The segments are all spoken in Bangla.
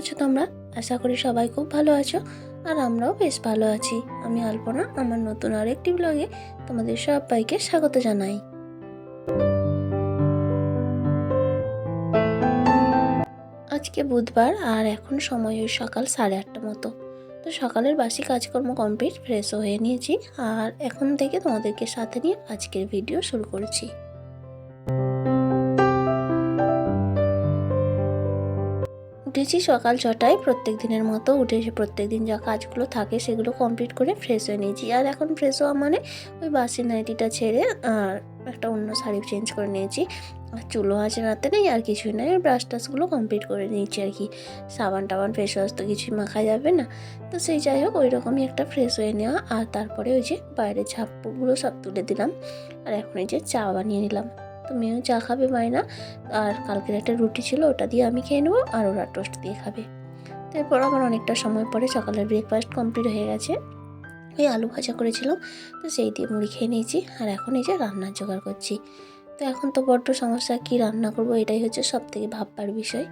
আছো তোমরা? আশা করি সবাই খুব ভালো আছো, আর আমরাও বেশ ভালো আছি। আমি আলপনা, আমার নতুন আরেকটি ব্লগে তোমাদের সবাইকে স্বাগত জানাই। আজকে বুধবার, আর এখন সময় ওই সকাল সাড়ে আটটা মতো। তো সকালের বাসি কাজকর্ম কমপ্লিট ফ্রেশও হয়ে নিয়েছি, আর এখন থেকে তোমাদেরকে সাথে নিয়ে আজকের ভিডিও শুরু করেছি। উঠেছি সকাল ছটায়, প্রত্যেক দিনের মতো উঠে এসে প্রত্যেক দিন যা কাজগুলো থাকে সেগুলো কমপ্লিট করে ফ্রেশ হয়ে নিয়েছি। আর এখন ফ্রেশ হওয়া মানে ওই বাসি নাইটিটা ছেড়ে আর একটা অন্য শাড়ি চেঞ্জ করে নিয়েছি। আর চুলো আছে রাতে নেই, আর কিছুই নেই ব্রাশ টাশগুলো কমপ্লিট করে নিয়েছি আর কি। সাবান টাবান ফেস ওয়াশ তো কিছুই মাখা যাবে না। তো সেই যাই হোক ওই রকমই একটা ফ্রেশ হয়ে নেওয়া। আর তারপরে ওই যে বাইরের ঝাপগুলো সব তুলে দিলাম। আর এখন এই যে চা বানিয়ে নিলাম। তো মেয়েও চা খাবে মায়না আর কালকের একটা রুটি ছিল, ওটা দিয়ে আমি খেয়ে নেব আর ওরা টোস্ট দিয়ে খাবে। তো এরপর আমার অনেকটা সময় পরে সকালের ব্রেকফাস্ট কমপ্লিট হয়ে গেছে। ওই আলু ভাজা করেছিলাম, তো সেই দিয়ে মুড়ি খেয়ে নিয়েছি। আর এখন এই যে রান্নার জোগাড় করছি। তো এখন তো বড্ড সমস্যা, কি রান্না করব এটাই হচ্ছে সব থেকে ভাববার বিষয়।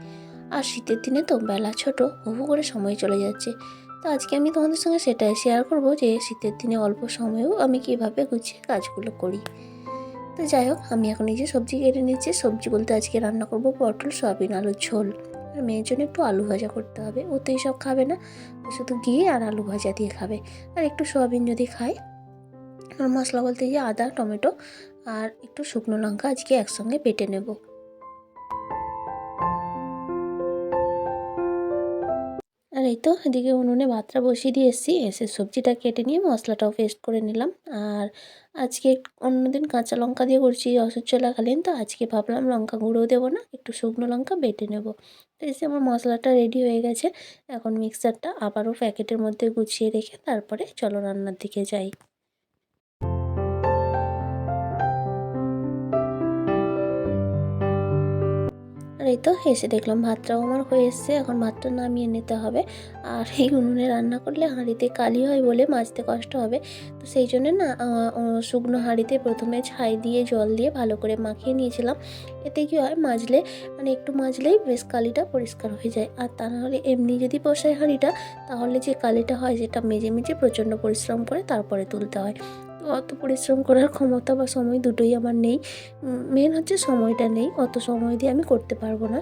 আর শীতের দিনে তো বেলা ছোট হু করে সময় চলে যাচ্ছে। তো আজকে আমি তোমাদের সঙ্গে সেটাই শেয়ার করব যে শীতের দিনে অল্প সময়েও আমি কীভাবে গুছিয়ে কাজগুলো করি। তো যাই হোক, আমি এখন এই যে সবজি কেটে নিচ্ছি। সবজি বলতে আজকে রান্না করব পটল, সয়াবিন, আলুর ঝোল। আর মেয়ের জন্য একটু আলু ভাজা করতে হবে। ও তো এইসব খাবে না। শুধু ঘি আর আলু ভাজা দিয়ে খাবে। আর একটু সয়াবিন যদি খায়, আর মশলা বলতে যে আদা, টমেটো আর একটু শুকনো লঙ্কা আজকে একসঙ্গে বেটে নেব। এই তো, এদিকে উনুনে ভাতটা বসিয়ে দিয়ে এসেছি এসে সবজিটা কেটে নিয়ে মশলাটাও পেস্ট করে নিলাম। আর আজকে অন্যদিন কাঁচা লঙ্কা দিয়ে করছি অসুস্থ চলাকালীন তো আজকে ভাবলাম লঙ্কা গুঁড়ো দেবো না, একটু শুকনো লঙ্কা বেটে নেব। তো এসে আমার মশলাটা রেডি হয়ে গেছে, এখন মিক্সারটা আবারও প্যাকেটের মধ্যে গুছিয়ে রেখে তারপরে চলো রান্নার দিকে যাই। আর এই তো এসে দেখলাম ভাতটাও আমার হয়ে এসছে, এখন ভাতটা নামিয়ে নিতে হবে। আর এই উনুনে রান্না করলে হাঁড়িতে কালি হয় বলে মাজতে কষ্ট হবে। তো সেই জন্য না শুকনো হাঁড়িতে প্রথমে ছাই দিয়ে, জল দিয়ে ভালো করে মাখিয়ে নিয়েছিলাম। এতে কী হয়, মাজলে মানে একটু মাজলেই বেশ কালিটা পরিষ্কার হয়ে যায়। আর তা নাহলে এমনি যদি বসায় হাঁড়িটা, তাহলে যে কালিটা হয়, সেটা মেজে মেজে প্রচণ্ড পরিশ্রম করে তারপরে তুলতে হয়। অত পরিশ্রম করার ক্ষমতা বা সময় দুটোই আমার নেই। মেন হচ্ছে সময়টা নেই, অত সময় দিয়ে আমি করতে পারব না।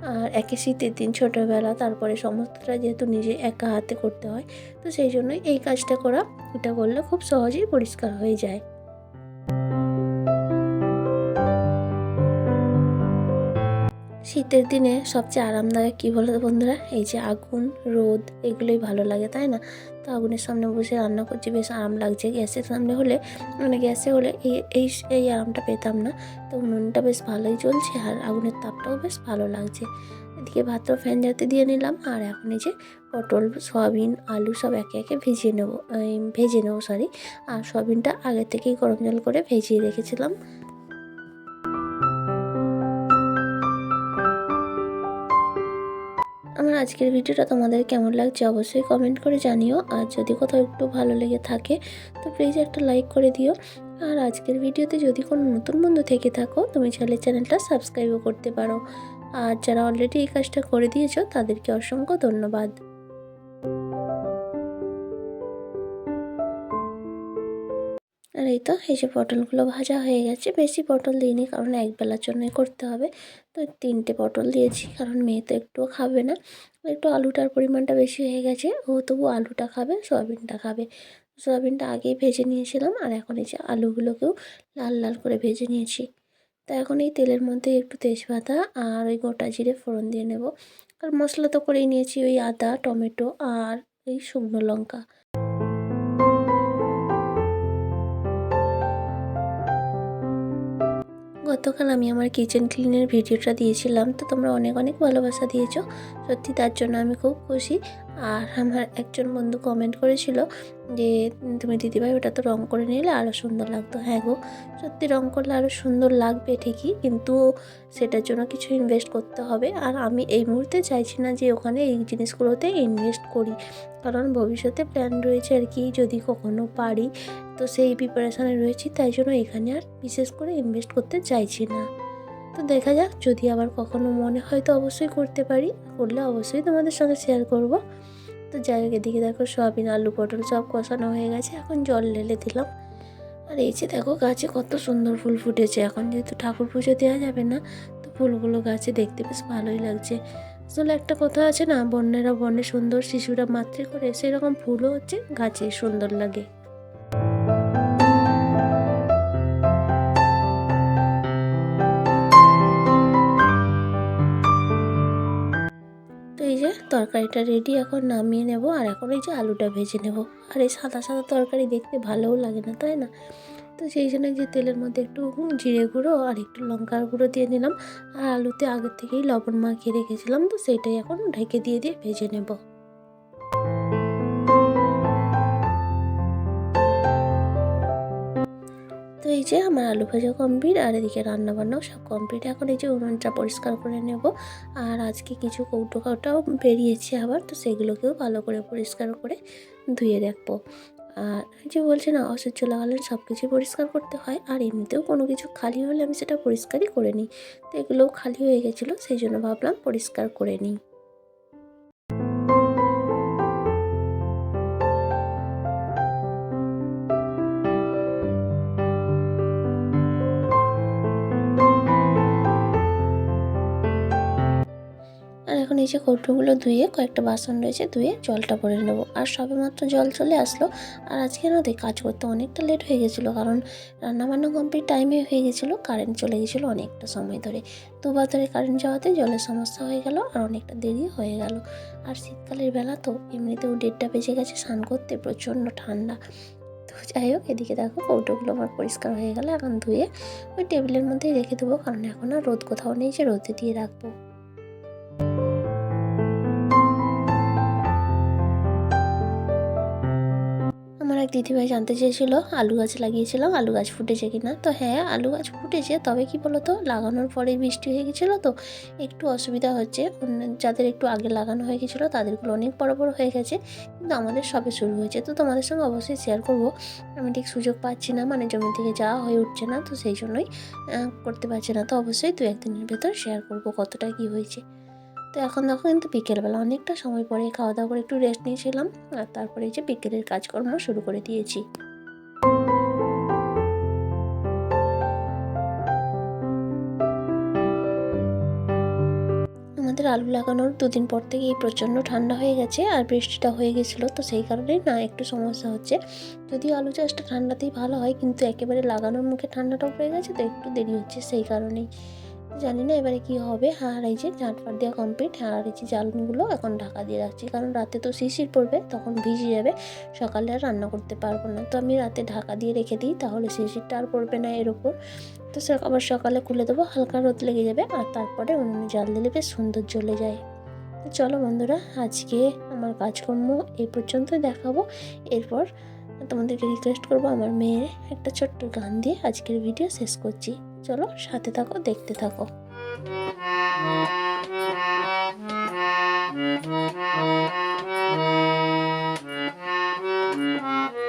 আর একে শীতের দিন, ছোটোবেলা, তারপরে সমস্তটা যেহেতু নিজে একা হাতে করতে হয়, তো সেই জন্যই এই কাজটা করা, এটা করলে খুব সহজেই পরিষ্কার হয়ে যায়। শীতের দিনে সবচেয়ে আরামদায়ক কী বলো বন্ধুরা? এই যে আগুন, রোদ, এগুলোই ভালো লাগে, তাই না? তো আগুনের সামনে বসে রান্না করছি, বেশ আরাম লাগছে। গ্যাসের সামনে হলে মানে গ্যাসে হলে এই এই এই আরামটা পেতাম না। তো উনুনটা বেশ ভালোই চলছে আর আগুনের তাপটাও বেশ ভালো লাগছে। এদিকে ভাতটা ফ্যান যাতে দিয়ে নিলাম আর এখন এই যে পটল, সয়াবিন, আলু সব একে একে ভিজিয়ে নেব ভেজে নেব সরি আর সয়াবিনটা আগে থেকেই গরম জল করে ভেজিয়ে রেখেছিলাম। আমার আজকের ভিডিওটা তোমাদের কেমন লাগছে অবশ্যই কমেন্ট করে জানিও। আর যদি কোথাও একটু ভালো লেগে থাকে, তো প্লিজ একটা লাইক করে দিও। আর আজকের ভিডিওতে যদি কোনো নতুন বন্ধু থেকে থাকো, তুমি চাইলে চ্যানেলটা সাবস্ক্রাইবও করতে পারো। আর যারা অলরেডি এই কাজটা করে দিয়েছ, তাদেরকে অসংখ্য ধন্যবাদ। আর এই তো, এই যে পটলগুলো ভাজা হয়ে গেছে। বেশি পটল দিইনি, কারণ এক বেলার জন্যই করতে হবে। তো তিনটে পটল দিয়েছি, কারণ মেয়ে তো একটুও খাবে না। একটু আলুটার পরিমাণটা বেশি হয়ে গেছে, ও তবু আলুটা খাবে, সয়াবিনটা খাবে। সয়াবিনটা আগেই ভেজে নিয়েছিলাম, আর এখন এই যে আলুগুলোকেও লাল লাল করে ভেজে নিয়েছি। তো এখন এই তেলের মধ্যে একটু তেজপাতা আর ওই গোটা জিরে ফোড়ন দিয়ে নেব। আর মশলা তো করেই নিয়েছি, ওই আদা, টমেটো আর এই শুকনো লঙ্কা। গতকাল আমি আমার কিচেন ক্লিনের ভিডিওটা দিয়েছিলাম, তো তোমরা অনেক অনেক ভালোবাসা দিয়েছ। সত্যি তার জন্য আমি খুব খুশি। আর আমার একজন বন্ধু কমেন্ট করেছিল যে তুমি দিদিভাই ওটা তো রং করে নিলে আরও সুন্দর লাগতো। হ্যাঁ গো, সত্যি রং করলে আরও সুন্দর লাগবে ঠিকই, কিন্তু সেটার জন্য কিছু ইনভেস্ট করতে হবে। আর আমি এই মুহূর্তে চাইছি না যে ওখানে এই জিনিসগুলোতে ইনভেস্ট করি, কারণ ভবিষ্যতে প্ল্যান রয়েছে আর কি, যদি কখনো পারি তো সেই প্রিপারেশানে রয়েছি, তাই জন্য এখানে আর বিশেষ করে ইনভেস্ট করতে চাইছি না। তো দেখা যাক, যদি আবার কখনো মনে হয় তো অবশ্যই করতে পারি করলে অবশ্যই তোমাদের সঙ্গে শেয়ার করব। তো যাই হোক, এদিকে দেখো সয়াবিন, আলু, পটল সব কষানো হয়ে গেছে, এখন জল ঢেলে দিলাম। আর এই যে দেখো গাছে কত সুন্দর ফুল ফুটেছে, এখন যেহেতু ঠাকুর পুজো দেওয়া যাবে না, তো ফুলগুলো গাছে দেখতে বেশ ভালোই লাগছে। আসলে একটা কথা আছে না, বন্যেরা বনে সুন্দর, শিশুরা মাতৃ করে, সেরকম ফুলও হচ্ছে গাছে সুন্দর লাগে। তরকারিটা রেডি এখন নামিয়ে নেব আর এখন এই যে আলুটা ভেজে নেব। আর এই সাদা সাদা তরকারি দেখতে ভালোও লাগে না, তাই না? তো সেই জন্য যে তেলের মধ্যে একটু জিরে গুঁড়ো আর একটু লঙ্কার গুঁড়ো দিয়ে নিলাম। আর আলুতে আগের থেকেই লবণ মাখিয়ে রেখেছিলাম, তো সেটাই এখন ঢেকে দিয়ে দিয়ে ভেজে নেব। এই যে আমার আলু ভাজা কমপ্লিট আর এদিকে রান্না বান্নাও সব কমপ্লিট এখন এই যে উনুনটা পরিষ্কার করে নেব। আর আজকে কিছু কৌটো কাউটাও বেরিয়েছে আবার, তো সেগুলোকেও ভালো করে পরিষ্কার করে ধুয়ে রাখব। আর যে বলছে না, অসহ্য লাগালে সব কিছু পরিষ্কার করতে হয়, আর এমনিতেও কোনো কিছু খালি হলে আমি সেটা পরিষ্কারই করে নিই। তো এগুলোও খালি হয়ে গেছিল, সেই জন্য ভাবলাম পরিষ্কার করে নিই। এই যে কৌটোগুলো ধুয়ে কয়েকটা বাসন রয়েছে, ধুয়ে জলটা ভরে নেব। আর সবেমাত্র জল চলে আসলো। আর আজকে দেখ কাজ করতে অনেকটা লেট হয়ে গেছিল, কারণ রান্নাবান্না কমপ্লিট টাইমে হয়ে গেছিল কারেন্ট চলে গেছিল অনেকটা সময় ধরে। দুবার ধরে কারেন্ট যাওয়াতে জলের সমস্যা হয়ে গেল আর অনেকটা দেরি হয়ে গেল। আর শীতকালের বেলা তো এমনিতেও ডেটটা বেজে গেছে, স্নান করতে প্রচণ্ড ঠান্ডা। তো যাই হোক, এদিকে দেখো কৌটোগুলো আমার পরিষ্কার হয়ে গেল। এখন ধুয়ে ওই টেবিলের মধ্যেই রেখে দেবো, কারণ এখন আর রোদ কোথাও নেই যে রোদে দিয়ে রাখব। আমার এক দিদিভাই জানতে চেয়েছিল, আলু গাছ লাগিয়েছিলাম, আলু গাছ ফুটেছে কিনা। তো হ্যাঁ আলু গাছ ফুটেছে, তবে কি বলতো, লাগানোর পরে বৃষ্টি হয়ে গেছিল তো একটু অসুবিধা হচ্ছে। যাদের একটু আগে লাগানো হয়ে গেছিল, তাদেরগুলো অনেক বড় বড় হয়ে গেছে, কিন্তু আমাদের সবে শুরু হয়েছে। তো তোমাদের সঙ্গে অবশ্যই শেয়ার করব। আমি ঠিক সুযোগ পাচ্ছি না মানে জমি থেকে যাওয়া হয়ে উঠছে না, তো সেই জন্যই করতে পারছি না। তো অবশ্যই দু একদিনের ভেতর শেয়ার করব কতটা কি হয়েছে। তো এখন দেখো কিন্তু বিকেলবেলা অনেকটা সময় পরে খাওয়া দাওয়া করে একটু রেস্ট নিয়েছিলাম। আর তারপরে এই যে বিকেলের কাজকর্ম শুরু করে দিয়েছি। আমাদের আলু লাগানোর দুদিন পর থেকেই প্রচণ্ড ঠান্ডা হয়ে গেছে আর বৃষ্টিটা হয়ে গেছিল, তো সেই কারণেই না একটু সমস্যা হচ্ছে। যদিও আলু চাষটা ঠান্ডাতেই ভালো হয়, কিন্তু একেবারে লাগানোর মুখে ঠান্ডাটাও পড়ে গেছে, তো একটু দেরি হচ্ছে সেই কারণেই। জানি না এবারে কি হবে। আর এই ঝাঁটফাট দেওয়া কমপ্লিট আর এই যে জ্বালনিগুলো এখন ঢাকা দিয়ে রাখছি। কারণ রাতে তো শিশির পড়বে, তখন ভিজে যাবে। সকালে আর রান্না করতে পারব না। তো আমি রাতে ঢাকা দিয়ে রেখে দিই, তাহলে শিশিরটা আর পড়বে না এর ওপর তো আবার সকালে খুলে দেবো, হালকা রোদ লেগে যাবে, আর তারপরে উনুনে জাল দিলে বেশ সুন্দর জ্বলে যায়। তো চলো বন্ধুরা, আজকে আমার কাজকর্ম এই পর্যন্তই দেখাবো। এরপর তোমাদেরকে রিকোয়েস্ট করব আমার মেয়ের একটা ছোট্ট গান দিয়ে আজকের ভিডিও শেষ করছি। চলো সাথে থাকো দেখতে থাকো। Thank তোমার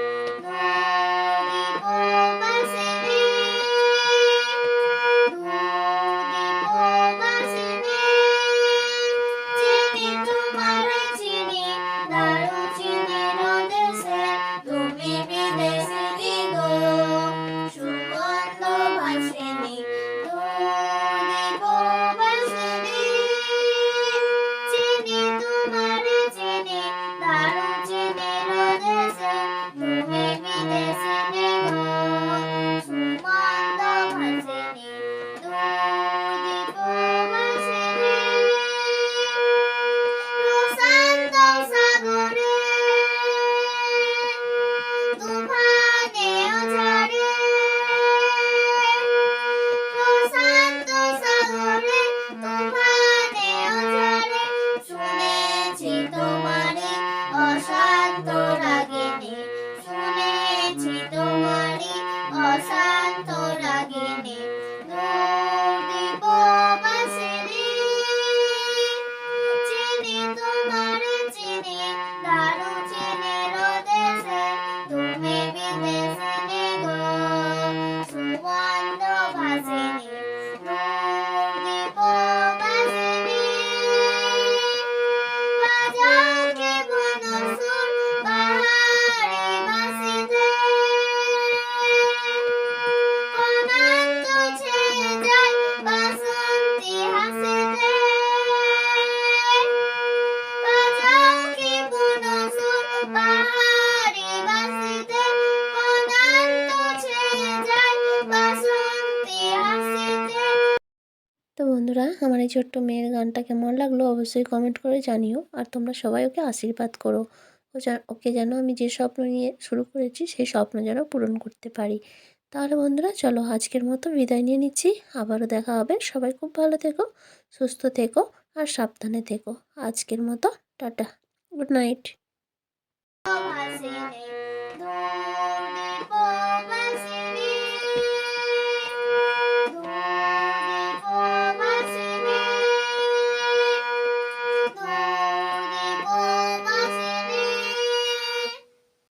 トラ আমার এই ছোট্ট মেয়ের গানটা কেমন লাগল অবশ্যই কমেন্ট করে জানিও আর তোমরা সবাই ওকে আশীর্বাদ করো। ও ওকে যেন আমি যে স্বপ্ন নিয়ে শুরু করেছি সেই স্বপ্ন যেন পূরণ করতে পারি। তাহলে বন্ধুরা, চলো আজকের মতো বিদায় নিয়ে নিচ্ছি। আবারও দেখা হবে। সবাই খুব ভালো থেকো, সুস্থ থেকো আর সাবধানে থেকো। আজকের মতো, টাটা, গুড নাইট।